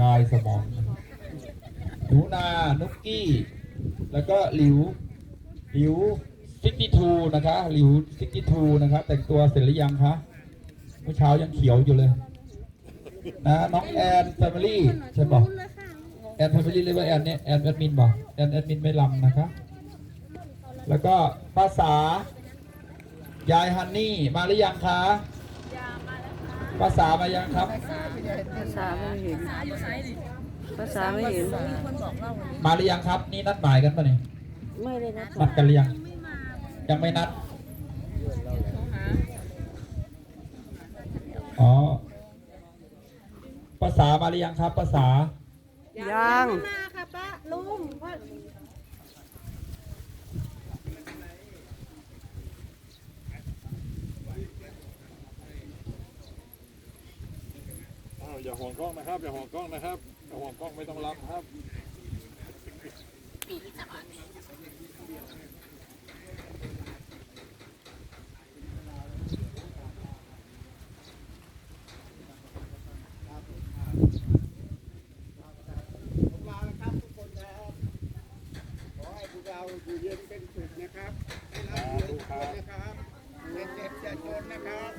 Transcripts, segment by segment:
ยายสมองหนูนา นุกกี้ แล้วก็หลิว หลิวซิกตี้ทูนะคะหลิวซิกตี้ทูนะครับแต่งตัวเสร็จหรือยังคะเมื่อเช้ายังเขียวอยู่เลย นะน้องแอนแฟมิลี่ใช่ป่ะแอนแฟมิลี่เรียกว่าแอนเนี่ยแอนแอดมินป่ะแอนแอดมินไม่ลำนะคะแล้วก็ภาษายายฮันนี่มาหรือยังคะ ภาษามายังครับ ภาษาไม่เห็น ภาษาไม่เห็น มาหรือยังครับ นี่นัดหมายกันปะเนี่ยไม่ได้นะนัดกันหรือยังยังไม่นัดอ๋อภาษามาหรือยังครับภาษายังมาค่ะป้าลุง อ้าวอย่าห่วงกล้องนะครับ อย่าห่วงกล้องนะครับอย่าห่วงกล้องไม่ต้องรับครับลาครับทุกคนนะครับ ขอให้พวกเราอยู่เย็นเป็นสุขนะครับให้เราอยู่เย็นทุกคนนะครับเจ็บเจ็บอย่าจนนะครับ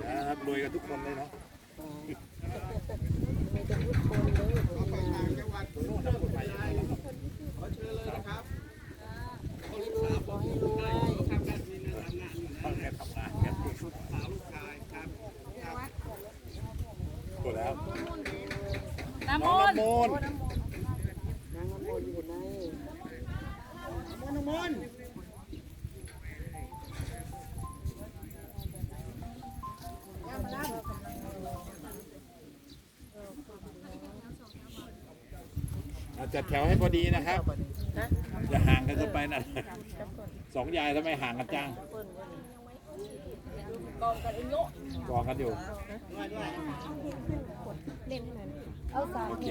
นะครับรวยกันทุกคนเลยเนาะ ขอไปต่างจังหวัดทุกคนไปขอเชิญเลยนะครับคนลูกสาวผมทำการบินทำงานอยู่ ต้องแค่ทำงานกัน สาวลูกชายครับครับ หมดแล้ว น้ำมน้อนต์น้ำมนต์นางน้ำมนต์อยู่ในมนต์มนต์อะจัดแถวให้พอดีนะครับ อย่าห่างกันเกินไปนะสองยายทำไมห่างกันจัง กองกันอยู่กองกันอยู่เอาสามโอเค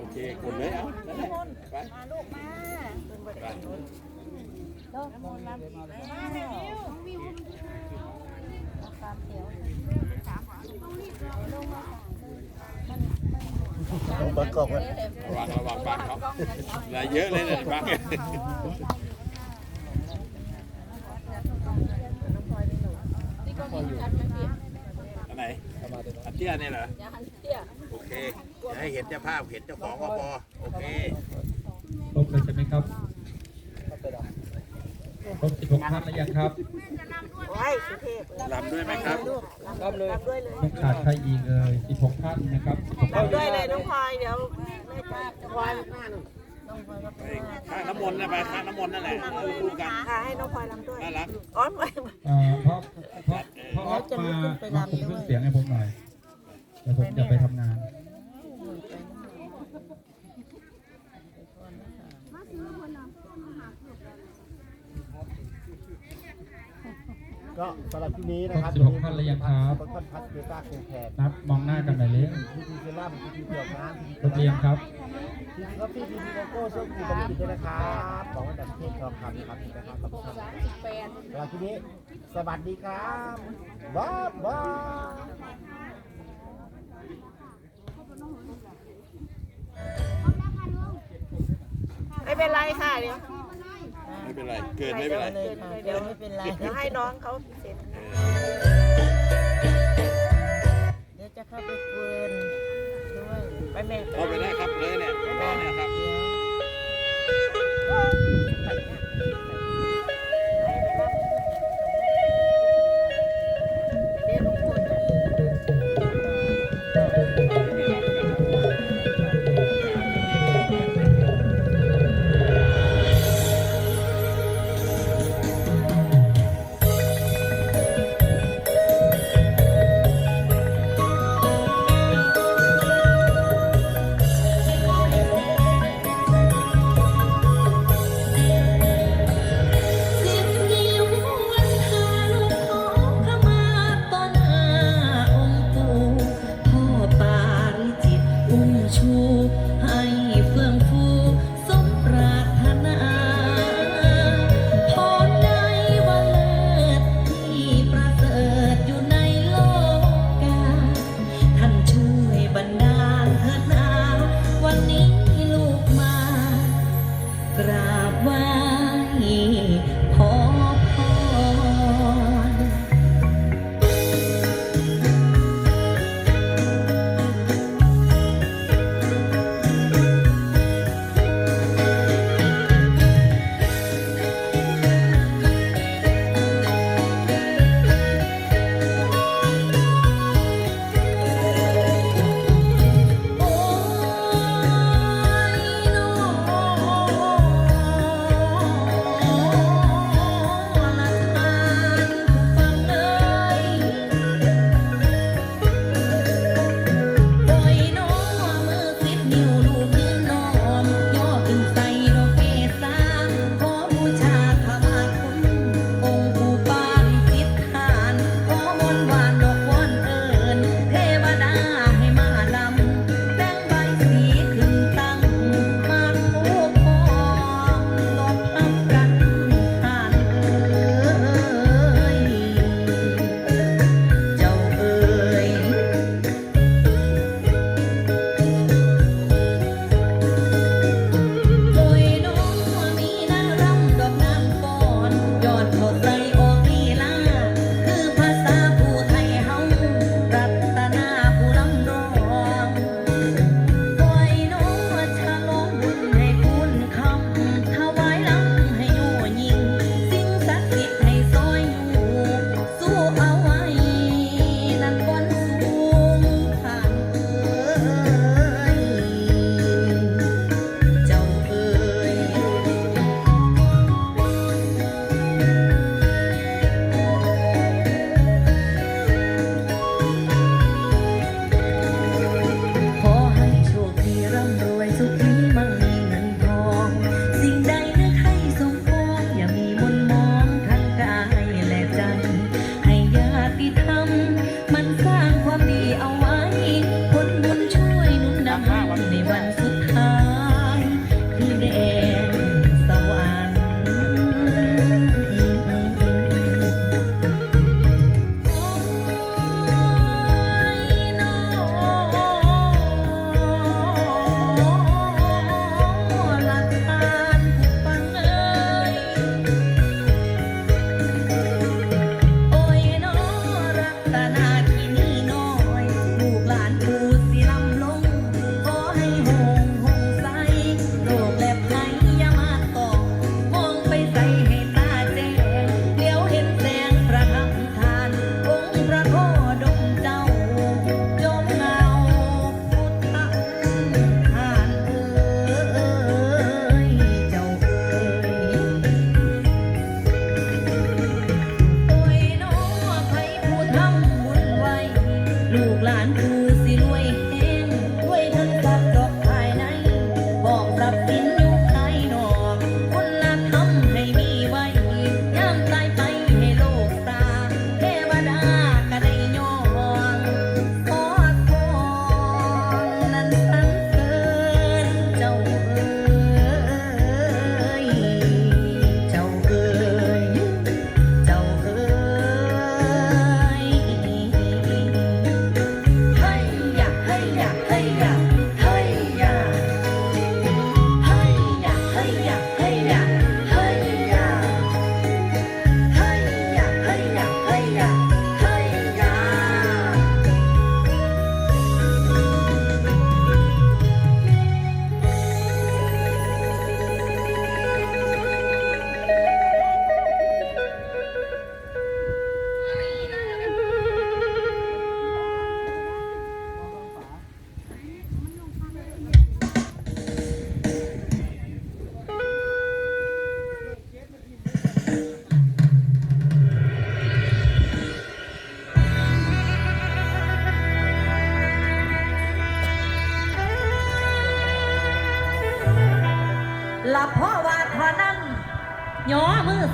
โอเคกดเลยเอานั่นแหละไปมาลูกมาไปโลกมนต์มามาเร็ววิวเอาสามแถวระวังระวังบังเขาอะไรเยอะเลยเนี่ยบัง นี่ก็มีชัดไหมพี่ อันไหนชัดอันเตี้ยเนี่ยเหรอโอเคอย่าให้เห็นเจ้าภาพเห็นเจ้าของก็พอโอเคครบเลยใช่ไหมครับครบ16ท่านแล้วยังครับลำด้วยไหมครับต้องขาดใครอีกเลย16ท่านนะครับ16ท่านด้วยเลยน้องพลอยเดี๋ยวแม่จะพลอย ข้างน้ำมนต์นะไปข้างน้ำมนต์นั่นแหละคู่กันค่ะให้น้องพลอยรำด้วยน่ารักอ๋อไม่เอ่อเพราะเพราะเพราะออฟมามาคุมเครื่อเสียงให้ผมหน่อยเดี๋ยวผมจะไปทำงาน ก็สำหรับที่นี้นะครับครบ16ท่านแล้วยังครับ ต้นพัดพัดเบต้าคงแขกนัดมองหน้ากันหน่อยเลยพีทีเซรั่มพีทีเกี่ยวน้ำพีทีครบหรือยังครับ กาแฟพีทีโลโก้ช่วยกูบริจิตด้วยนะครับบอกว่าจากประเทศทองคำนะครับนะครับขอบคุณครับสำหรับที่นี้สวัสดีครับบ๊ายบายไม่เป็นไรค่ะเดี๋ยวไม่เป็นไร เกินไม่เป็นไรเดี๋ยวไม่เป็นไรเดี๋ยวให้น้องเขาเสร็จเดี๋ยวจะเข้าไปเกิน ไปแม่เอาไปได้ครับเลยเนี่ยพ่อเนี่ยครับเ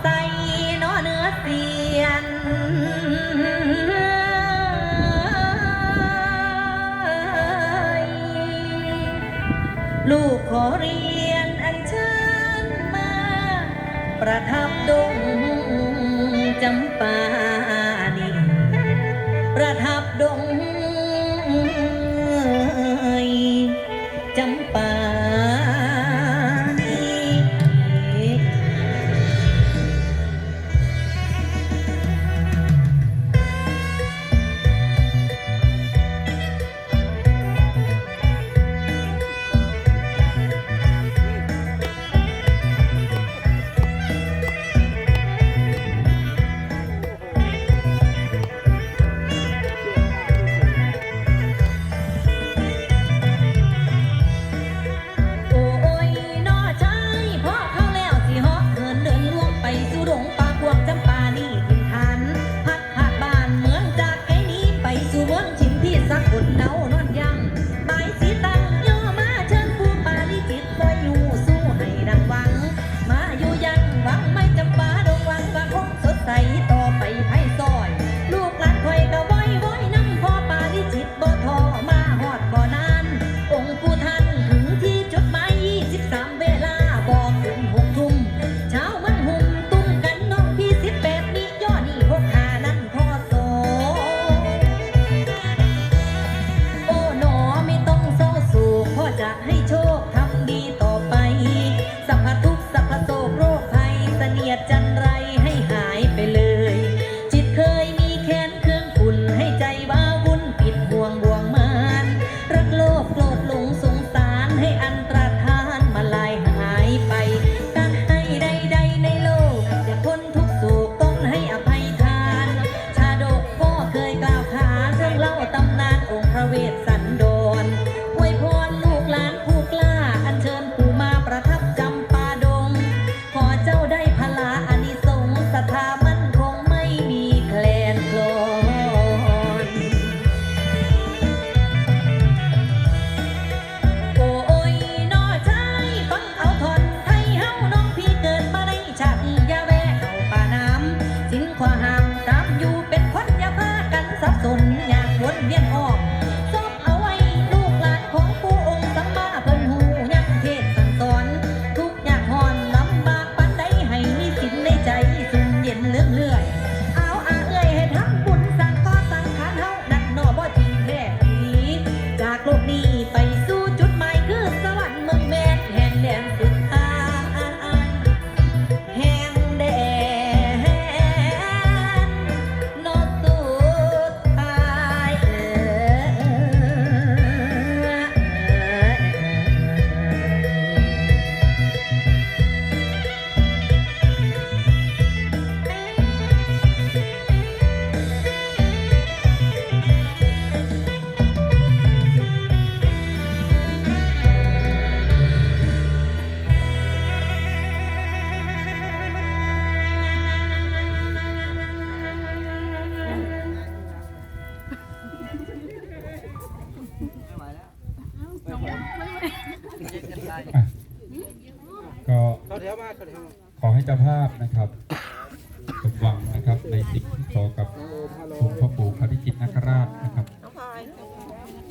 ใส่นอเนื้อเสียน ลูกขอเรียนอันเชิญมา ประทับดงจำปา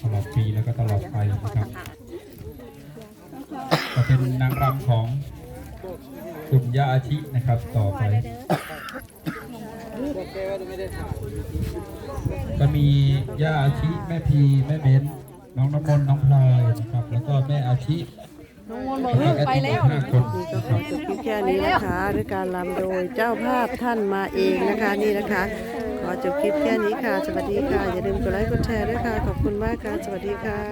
ตลอดปีแล้วก็ตลอดไปนะครับจะเป็นนางรำของกลุ่มยาอาทินะครับต่อไป ก็มียาอาทิแม่พีแม่เบนน้องน้ำมนน้องพลอยนะครับ แล้วก็แม่อาทิไปแล้วนะครัแค่นี้นะคะด้วยการรำโดยเจ้าภาพท่านมาเองนะคะนี่นะคะ จบคลิปแค่นี้ค่ะ สวัสดีค่ะ อย่าลืมกดไลค์กดแชร์ด้วยค่ะ ขอบคุณมากค่ะ สวัสดีค่ะ